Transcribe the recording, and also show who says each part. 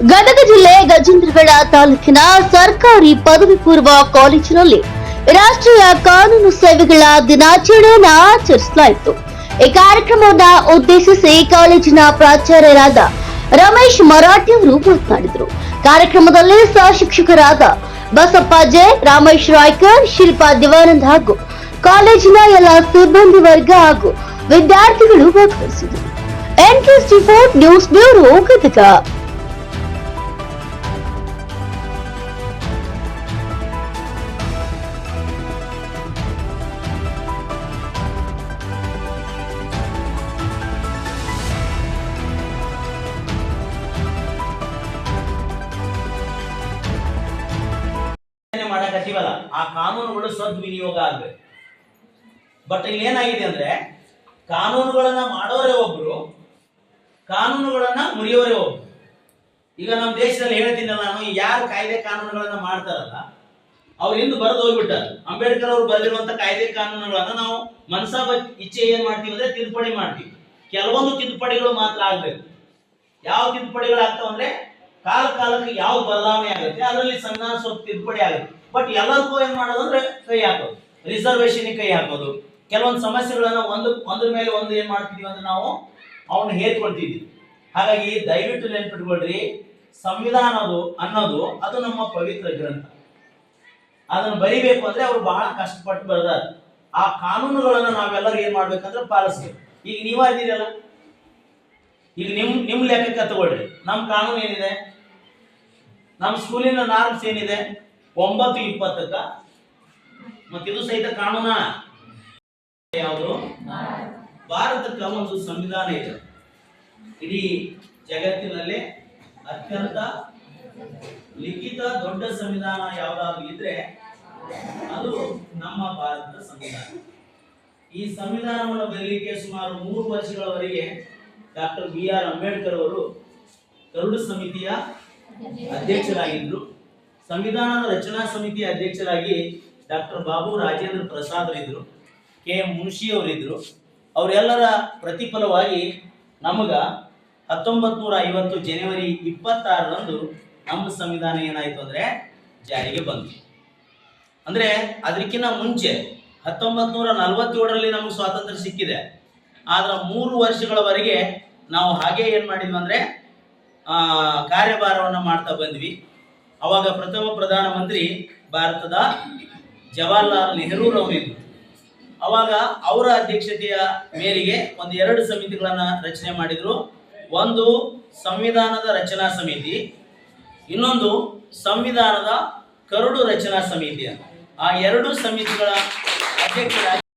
Speaker 1: ಗದಗ ಜಿಲ್ಲೆ ಗಜೇಂದ್ರಗಡ ತಾಲೂಕಿನ ಸರ್ಕಾರಿ ಪದವಿ ಪೂರ್ವ ಕಾಲೇಜಿನಲ್ಲಿ ರಾಷ್ಟ್ರೀಯ ಕಾನೂನು ಸೇವೆಗಳ ದಿನಾಚರಣೆಯನ್ನು ಆಚರಿಸಲಾಯಿತು. ಈ ಕಾರ್ಯಕ್ರಮವನ್ನು ಉದ್ದೇಶಿಸಿ ಕಾಲೇಜಿನ ಪ್ರಾಚಾರ್ಯರಾದ ರಮೇಶ್ ಮರಾಠಿ ಅವರು ಮಾತನಾಡಿದರು. ಕಾರ್ಯಕ್ರಮದಲ್ಲಿ ಸಹ ಶಿಕ್ಷಕರಾದ ಬಸಪ್ಪ ಜೆ, ರಾಮೇಶ್ ರಾಯ್ಕರ್, ಶಿಲ್ಪಾ ದಿವಾನಂದ್ ಹಾಗೂ ಕಾಲೇಜಿನ ಎಲ್ಲ ಸಿಬ್ಬಂದಿ ವರ್ಗ ಹಾಗೂ ವಿದ್ಯಾರ್ಥಿಗಳು ಭಾಗವಹಿಸಿದರು. NKST report news bureau Gadag.
Speaker 2: ಮಾಡಕತ್ತೀವಲ್ಲ ಆ ಕಾನೂನುಗಳು ಸದ್ವಿನಿಯೋಗ ಆಗ್ಬೇಕು. ಬಟ್ ಇಲ್ಲಿ ಏನಾಗಿದೆ ಅಂದ್ರೆ, ಕಾನೂನುಗಳನ್ನ ಮಾಡೋರೇ ಒಬ್ರು, ಕಾನೂನುಗಳನ್ನ ಮುರಿಯೋರೇ ಒಬ್ರು. ಈಗ ನಮ್ಮ ದೇಶದಲ್ಲಿ ಹೇಳ್ತೀನಲ್ಲ ನಾನು ಯಾರು ಕಾಯ್ದೆ ಕಾನೂನುಗಳನ್ನ ಮಾಡ್ತಾರಲ್ಲ, ಅವ್ರು ಹಿಂದೆ ಬರೆದು ಹೋಗ್ಬಿಟ್ಟಾರ. ಅಂಬೇಡ್ಕರ್ ಅವರು ಬರೆದಿರುವಂತ ಕಾಯ್ದೆ ಕಾನೂನುಗಳನ್ನ ನಾವು ಮನಸಾ ಇಚ್ಛೆ ಏನ್ ಮಾಡ್ತೀವಿ ಅಂದ್ರೆ ತಿದ್ದುಪಡಿ ಮಾಡ್ತೀವಿ. ಕೆಲವೊಂದು ತಿದ್ದುಪಡಿಗಳು ಮಾತ್ರ ಆಗ್ಬೇಕು. ಯಾವ ತಿದ್ದುಪಡಿಗಳು ಆಗ್ತಾವ ಅಂದ್ರೆ ಕಾಲ ಕಾಲಕ್ಕೆ ಯಾವ ಬದಲಾವಣೆ ಆಗುತ್ತೆ, ಅದರಲ್ಲಿ ಸಣ್ಣ, ಸ್ವಲ್ಪ ತಿದ್ದುಪಡಿ ಆಗುತ್ತೆ. ಬಟ್ ಎಲ್ಲರಿಗೂ ಏನ್ ಮಾಡೋದು ಅಂದ್ರೆ ಕೈ ಹಾಕೋದು. ರಿಸರ್ವೇಶನ್ ಕೈ ಹಾಕೋದು. ಕೆಲವೊಂದು ಸಮಸ್ಯೆಗಳನ್ನ ಒಂದು, ಒಂದ್ರ ಮೇಲೆ ಒಂದು ಏನ್ ಮಾಡ್ತಿದೀವಿ ಅಂದ್ರೆ ನಾವು ಅವನ್ನ ಹೇರ್ಕೊಳ್ತಿದ್ವಿ. ಹಾಗಾಗಿ ದಯವಿಟ್ಟು ನೆನ್ಪಿಟ್ಕೊಳ್ರಿ, ಸಂವಿಧಾನ ಅನ್ನೋದು, ಅದು ನಮ್ಮ ಪವಿತ್ರ ಗ್ರಂಥ. ಅದನ್ನ ಬರಿಬೇಕು ಅಂದ್ರೆ ಅವ್ರು ಬಹಳ ಕಷ್ಟಪಟ್ಟು ಬರ್ದಾರ. ಆ ಕಾನೂನುಗಳನ್ನ ನಾವೆಲ್ಲರೂ ಏನ್ ಮಾಡ್ಬೇಕಂದ್ರೆ ಪಾಲಿಸ್ಬೇಕು. ಈಗ ನೀವ ಇದ್ದೀರಲ್ಲ? ಈಗ ನಿಮ್ ನಿಮ್ ಲೆಕ್ಕಕ್ಕೆ ತಗೊಳ್ರಿ. ನಮ್ ಕಾನೂನು ಏನಿದೆ? ನಮ್ಮ ಸ್ಕೂಲಿನ ನಾರ್ಮ್ಸ್ ಏನಿದೆ? ಒಂಬತ್ತು ಇಪ್ಪತ್ತಕ್ಕ? ಮತ್ತಿದು ಸಹಿತ ಕಾನೂನ ಯಾವುದು? ಭಾರತಕ್ಕ ಒಂದು ಸಂವಿಧಾನ ಇದೆ. ಇಡೀ ಜಗತ್ತಿನಲ್ಲೇ ಅತ್ಯಂತ ಲಿಖಿತ ದೊಡ್ಡ ಸಂವಿಧಾನ ಯಾವ್ದಾದ್ರು ಇದ್ರೆ ಅದು ನಮ್ಮ ಭಾರತದ ಸಂವಿಧಾನ. ಈ ಸಂವಿಧಾನವನ್ನು ಬರಲಿಕ್ಕೆ ಸುಮಾರು ಮೂರು ವರ್ಷಗಳವರೆಗೆ ಡಾಕ್ಟರ್ ಬಿ ಆರ್ ಅಂಬೇಡ್ಕರ್ ಅವರು ಕರಡು ಸಮಿತಿಯ ಅಧ್ಯಕ್ಷರಾಗಿದ್ರು. ಸಂವಿಧಾನದ ರಚನಾ ಸಮಿತಿ ಅಧ್ಯಕ್ಷರಾಗಿ ಡಾಕ್ಟರ್ ಬಾಬು ರಾಜೇಂದ್ರ ಪ್ರಸಾದ್ ಇದ್ರು ಕೆ ಎಂ ಮುನ್ಷಿ ಅವರಿದ್ರು ಅವರೆಲ್ಲರ ಪ್ರತಿಫಲವಾಗಿ ನಮಗ ಹತ್ತೊಂಬತ್ ನೂರ ಐವತ್ತು ಜನವರಿ ಇಪ್ಪತ್ತಾರರಂದು ನಮ್ಮ ಸಂವಿಧಾನ ಏನಾಯ್ತು ಅಂದ್ರೆ ಜಾರಿಗೆ ಬಂತು. ಅಂದ್ರೆ ಅದಕ್ಕಿಂತ ಮುಂಚೆ ಹತ್ತೊಂಬತ್ ನೂರ ನಲವತ್ತೇಳರಲ್ಲಿ ನಮಗೆ ಸ್ವಾತಂತ್ರ್ಯ ಸಿಕ್ಕಿದೆ. ಆದರೆ ಮೂರು ವರ್ಷಗಳವರೆಗೆ ನಾವು ಹಾಗೆ ಏನು ಮಾಡಿದ್ವಿ ಅಂದ್ರೆ ಕಾರ್ಯಭಾರವನ್ನ ಮಾಡ್ತಾ ಬಂದ್ವಿ. ಅವಾಗ ಪ್ರಥಮ ಪ್ರಧಾನಮಂತ್ರಿ ಭಾರತದ ಜವಾಹರ್ಲಾಲ್ ನೆಹರೂರವರಿದ್ರು ಅವಾಗ ಅವರ ಅಧ್ಯಕ್ಷತೆಯ ಮೇರೆಗೆ ಒಂದು ಎರಡು ಸಮಿತಿಗಳನ್ನು ರಚನೆ ಮಾಡಿದ್ರು. ಒಂದು ಸಂವಿಧಾನದ ರಚನಾ ಸಮಿತಿ, ಇನ್ನೊಂದು ಸಂವಿಧಾನದ ಕರಡು ರಚನಾ ಸಮಿತಿ ಆ ಎರಡು ಸಮಿತಿಗಳ ಅಧ್ಯಕ್ಷರಾಗಿ